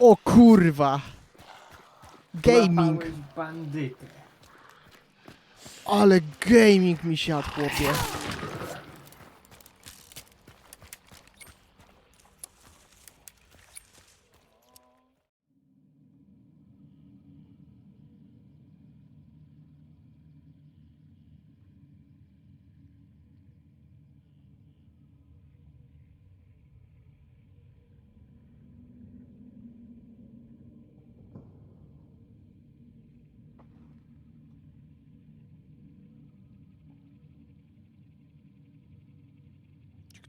O kurwa! Gaming! Złapałeś bandytę. Ale gaming mi siadł, chłopie.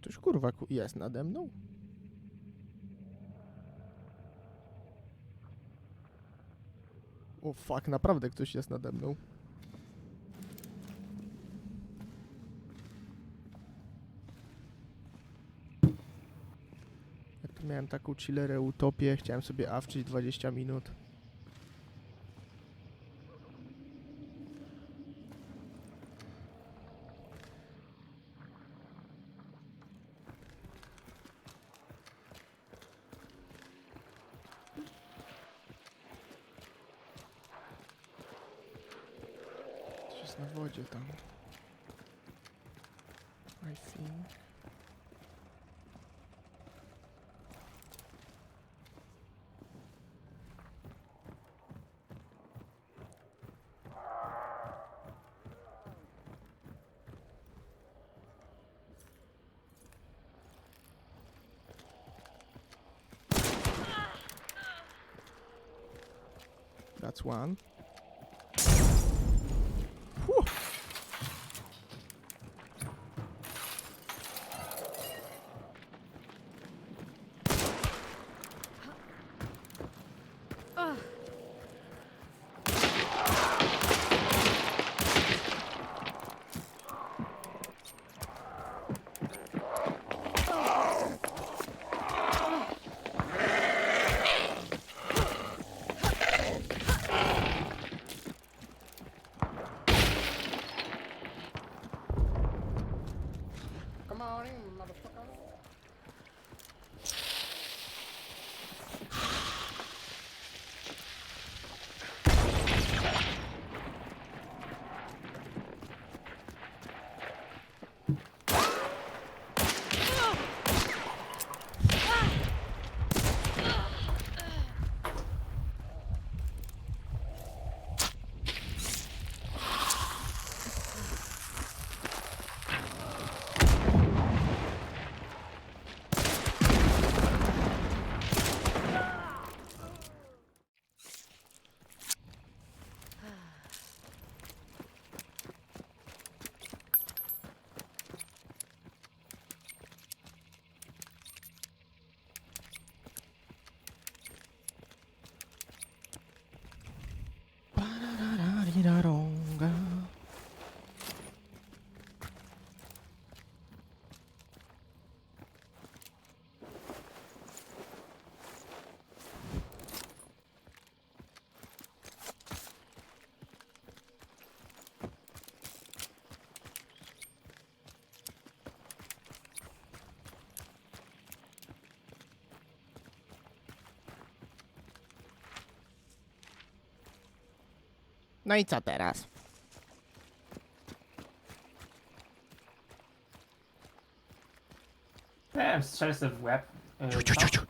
Ktoś kurwa ku- jest nade mną? O fuck, naprawdę ktoś jest nade mną. Jak to miałem taką chillerę utopię, chciałem sobie awczyć 20 minut. That's one. No i co teraz? Strzelę sobie w łeb. Yy, Ciu, ciu, ciu, ciu.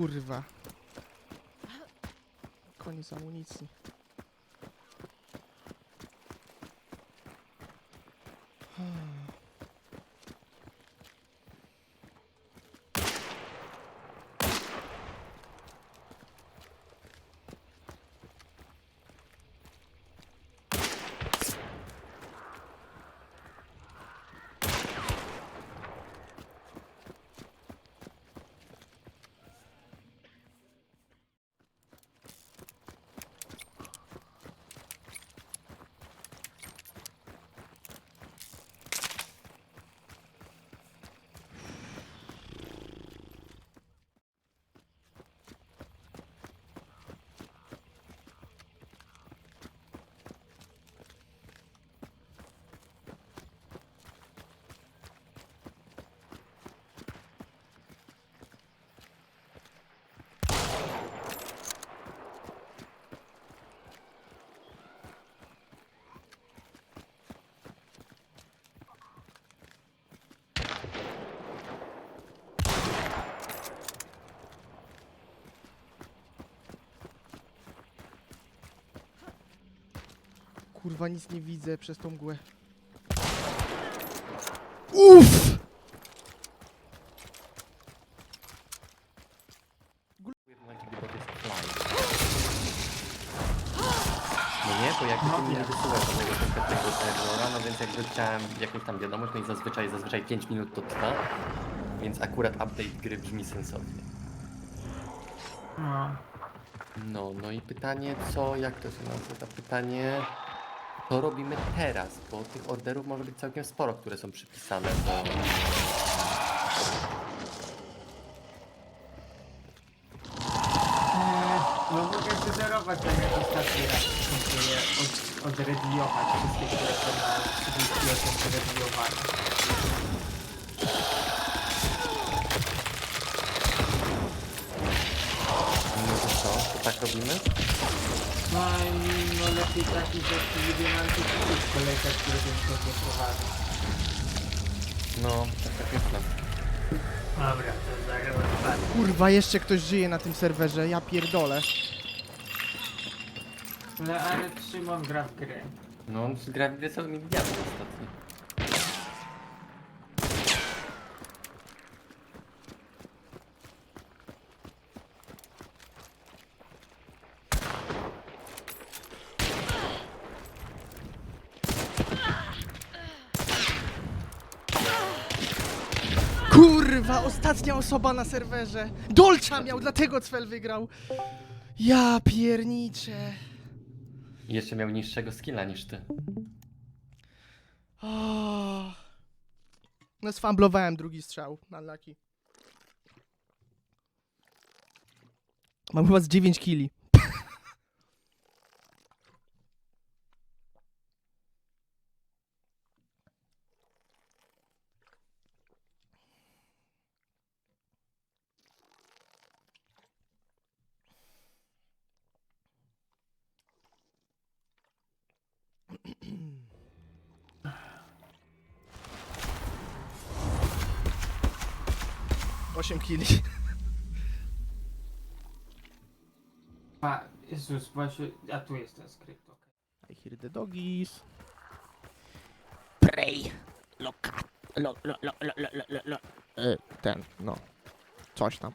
Kurwa. Koniec amunicji. Kurwa, nic nie widzę przez tą mgłę. Uff! No nie, bo jakby No nie wysyłasz żadnego konkretnego errora, no więc jakby chciałem jakąś tam wiadomość, no i zazwyczaj, zazwyczaj 5 minut to trwa, więc akurat update gry brzmi sensownie. No. No, no i pytanie, co, jak to się nazywa? Pytanie, co robimy teraz, bo tych orderów może być całkiem sporo, które są przypisane do... Eee, no mogę wyzerować tak jak ostatni raz. Je od, odrediować wszystkie, które są na 38 rediowane. No to co, to tak robimy? No no lepiej taki, że lubię nam tu kolega, który ten skok nie prowadzi. No, tak, tak myślę. Dobra, to zaraz Kurwa, jeszcze ktoś żyje na tym serwerze, ja pierdolę. No ale Szymon gra w grę. No, on gra w grę całymi dniami ostatnio. Kurwa, ostatnia osoba na serwerze. Dolcza miał, dlatego Cwel wygrał. Ja pierniczę. I jeszcze miał niższego skilla niż ty. O. No sfamblowałem drugi strzał na laki. Mam chyba z 9 kili. Osiem kili. A, Jezus, właśnie, a tu jest ten skrypt, okej. I hear the doggies. Prey. Loka. Lo, lo, lo, lo, lo, lo, lo, lo. E, ten, no. Coś tam.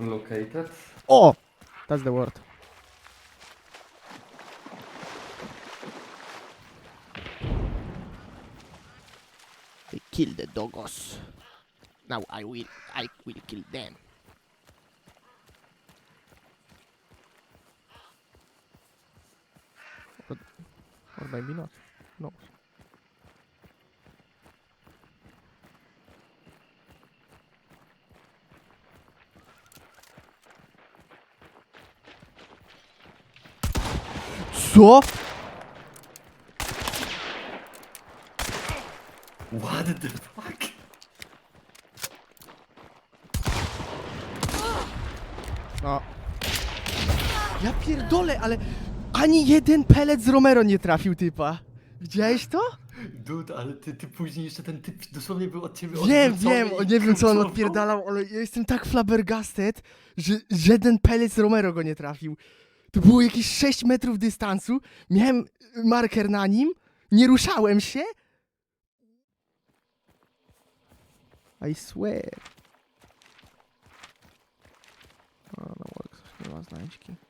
Located? O! That's the word. They kill the doggos. Now I will, I will kill them. Or, or maybe not. No. Co? What the Ja pierdolę, ale ani jeden pelet z Romero nie trafił typa. Widziałeś to? Dud, ale ty, ty później jeszcze ten typ dosłownie był od ciebie Wiem, odwrócony wiem, i o, nie wiem co on odpierdalał, ale ja jestem tak flabbergasted, że żaden pelec Romero go nie trafił. To było jakieś 6 metrów dystansu, miałem marker na nim, nie ruszałem się. I swear. O, no works, nie ma znajdźki.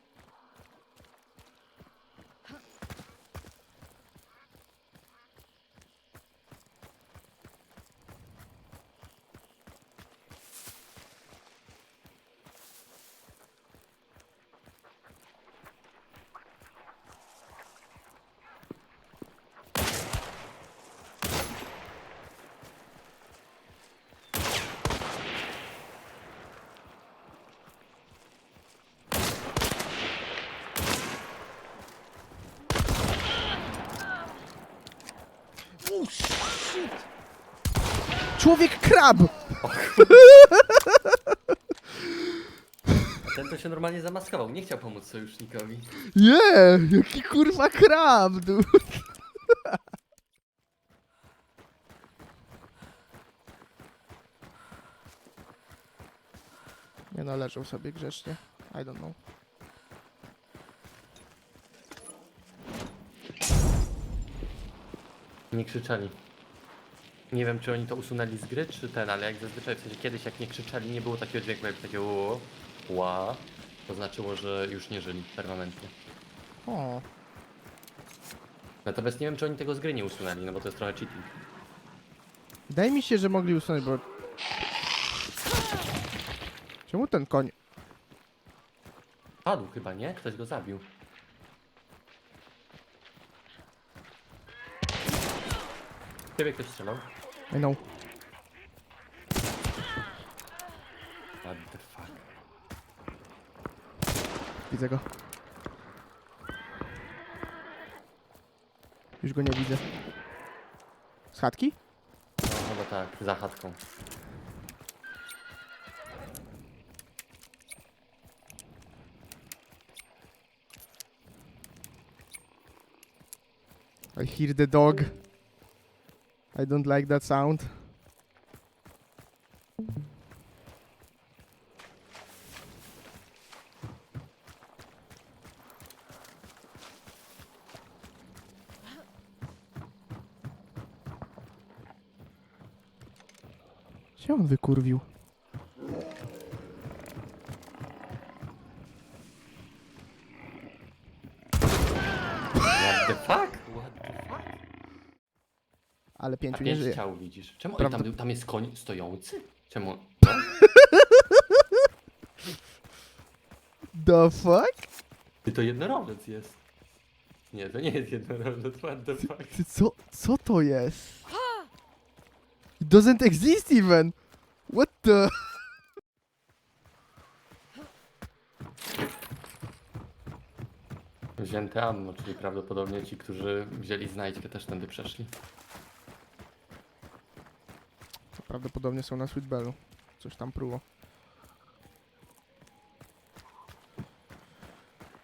Człowiek krab! Ten to się normalnie zamaskował, nie chciał pomóc sojusznikowi. Nie, jaki kurwa krab, dude. Nie należał sobie grzecznie. I don't know. Nie krzyczeli. Nie wiem, czy oni to usunęli z gry, czy ten, ale jak zazwyczaj w sensie kiedyś jak nie krzyczeli, nie było takiego dźwięku jak takie ło, ła, to znaczyło, że już nie żyli permanentnie. O, Natomiast nie wiem, czy oni tego z gry nie usunęli, no bo to jest trochę cheating. wydaje mi się, że mogli usunąć, bo... Czemu ten koń... Padł chyba, nie? Ktoś go zabił. Ciebie ktoś strzelał? I know. What the fuck? Widzę go. Już go nie widzę. Z chatki? No chyba tak, za chatką. I hear the dog. I don't like that sound. Gdzie on wykurwił? Ale A pięciu nie pięć żyje. ciał widzisz. Czemu Prawda- tam, tam jest koń stojący? Czemu? The fuck? Ty to jednorożec jest. Nie, to nie jest jednorożec, what the fuck? Ty co, co to jest? It doesn't exist even! What the? Wzięte ammo, czyli prawdopodobnie ci, którzy wzięli znajdźkę też tędy przeszli. Prawdopodobnie są na Sweet Bellu. Coś tam pruło.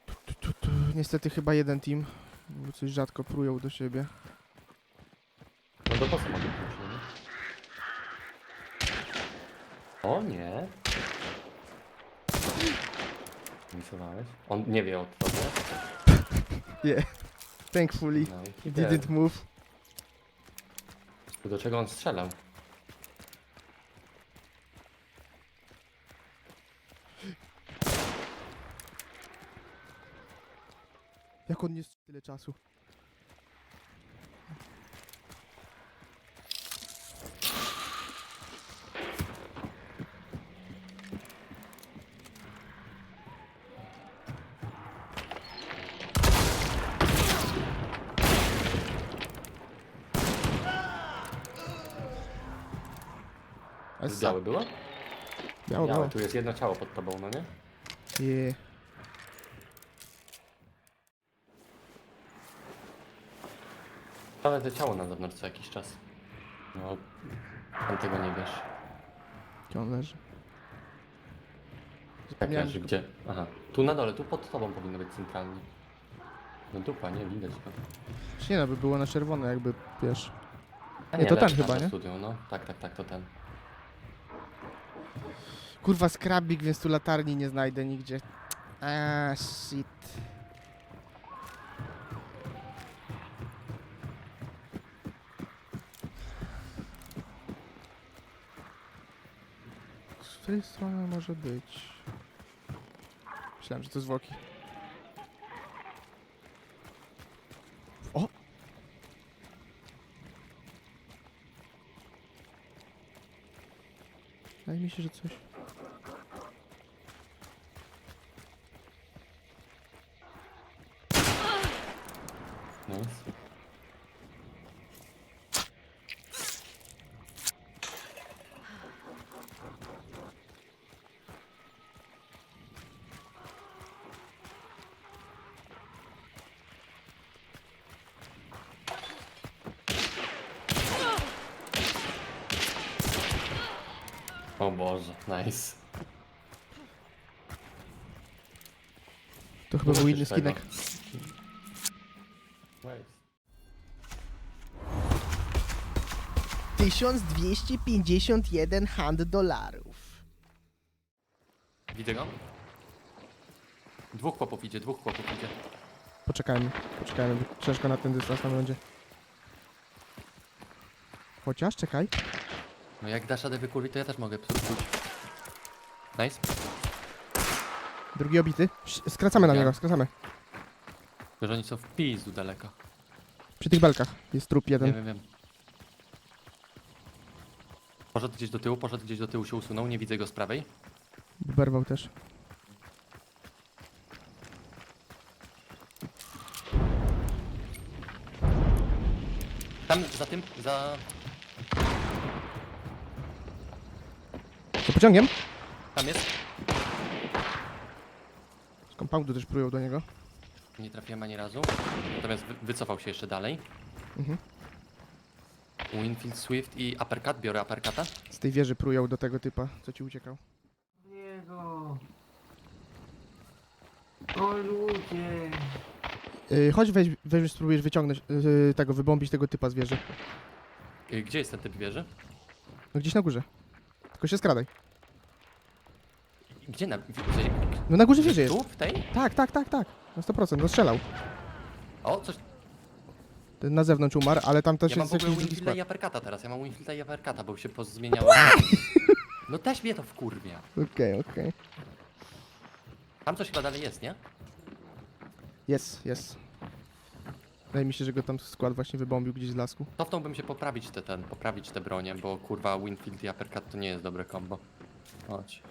Tu, tu, tu, tu. Niestety chyba jeden team. Bo coś rzadko prują do siebie. No do bossa mogę pójść, no nie? O nie. Misowałeś? On nie wie o tobie. Yeah. Thankfully. No i He didn't move. Do czego on strzelał? Jak on jest tyle czasu? Białe było? Biało, Białe, biało. tu jest jedno ciało pod tobą, no nie? Yeah. Ale to ciało na zewnątrz co jakiś czas. No, tam tego nie wiesz. Gdzie on leży? Jak Zapomniałem, leży, że- gdzie? Aha, tu na dole, tu pod tobą powinno być centralnie. No dupa, nie widać go. Nie no, by było na czerwono jakby, wiesz. A Nie, to ten chyba, nie? Studią, no. Tak, tak, tak, to ten. Kurwa, skrabik, więc tu latarni nie znajdę nigdzie. Aaa, shit. Z której strony może być? Myślałem, że to zwłoki. O! Wydaje mi się, że coś... Nice. O Boże, nice. To chyba był inny skinek. Nice. 1251 hand dolarów. Widzę go? Dwóch chłopów idzie, dwóch chłopów idzie. Poczekajmy, poczekajmy, bo ciężko na ten dystans nam będzie. Chociaż, czekaj. No jak dasz radę wykurwić, to ja też mogę spróbować. Nice. Drugi obity. Ś- Skracamy na Ja. niego, skracamy. Tylko, że oni są w pizdu daleko. Przy tych belkach jest trup Wiem, jeden. wiem, wiem. Poszedł gdzieś do tyłu, poszedł gdzieś do tyłu, się usunął, nie widzę go z prawej. Berwał też. Tam, za tym, za... pociągiem? Tam jest. Z compoundu też prują do niego. Nie trafiłem ani razu. Natomiast wy, wycofał się jeszcze dalej. Mhm. Winfield Swift i uppercut, biorę uppercuta. Z tej wieży prują do tego typa, co ci uciekał. Niego. O ludzie. Yy, chodź weź, weź spróbujesz wyciągnąć yy, tego, wybombić tego typa z wieży. Y, Gdzie jest ten typ wieży? No gdzieś na górze. Tylko się skradaj. Gdzie na... w- No na górze wieży jest. Tu? W tej? Tak, tak, tak, tak. Na 100%, no strzelał. O, coś... Ten na zewnątrz umarł, ale tam też Ja mam jest w ogóle jakiś drugi Winfielda skład. i uppercuta teraz. Ja mam Winfielda i uppercuta, bo się pozmieniało. No też mnie to wkurwia. Okej, okej. Tam coś chyba dalej jest, nie? Jest, jest. Wydaje mi się, że go tam skład właśnie wybombił gdzieś z lasku. Cofnąłbym się poprawić te ten, poprawić te bronie, bo kurwa Winfield i uppercut to nie jest dobre combo. Chodź.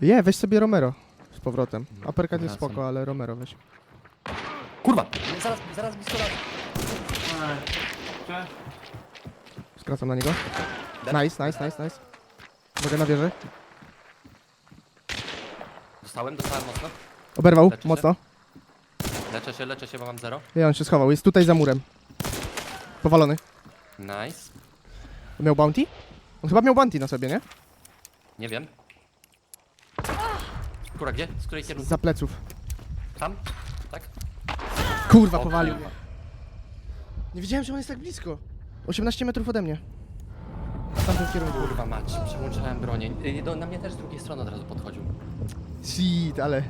Je, weź sobie Romero z powrotem. Uppercut jest Wracam. spoko, ale Romero weź. Kurwa! Zaraz, zaraz blisko nas. Skracam na niego. Dead. Nice, nice, nice, nice. Mogę na wieżę. Dostałem, dostałem mocno. Oberwał, Leczy się? mocno. Leczę się, leczę się, bo mam zero. Nie, on się schował. Jest tutaj za murem. Powalony. Nice. Miał bounty? On chyba miał bounty na sobie, nie? Nie wiem. Gdzie? Z której kierunku? Za pleców. Tam? Tak? Kurwa, O, powalił. kurwa. Nie wiedziałem, że on jest tak blisko. 18 metrów ode mnie. W tamtym kierunku. Kurwa mać, przełączałem bronię. Y, do- Na mnie też z drugiej strony od razu podchodził. Shit, ale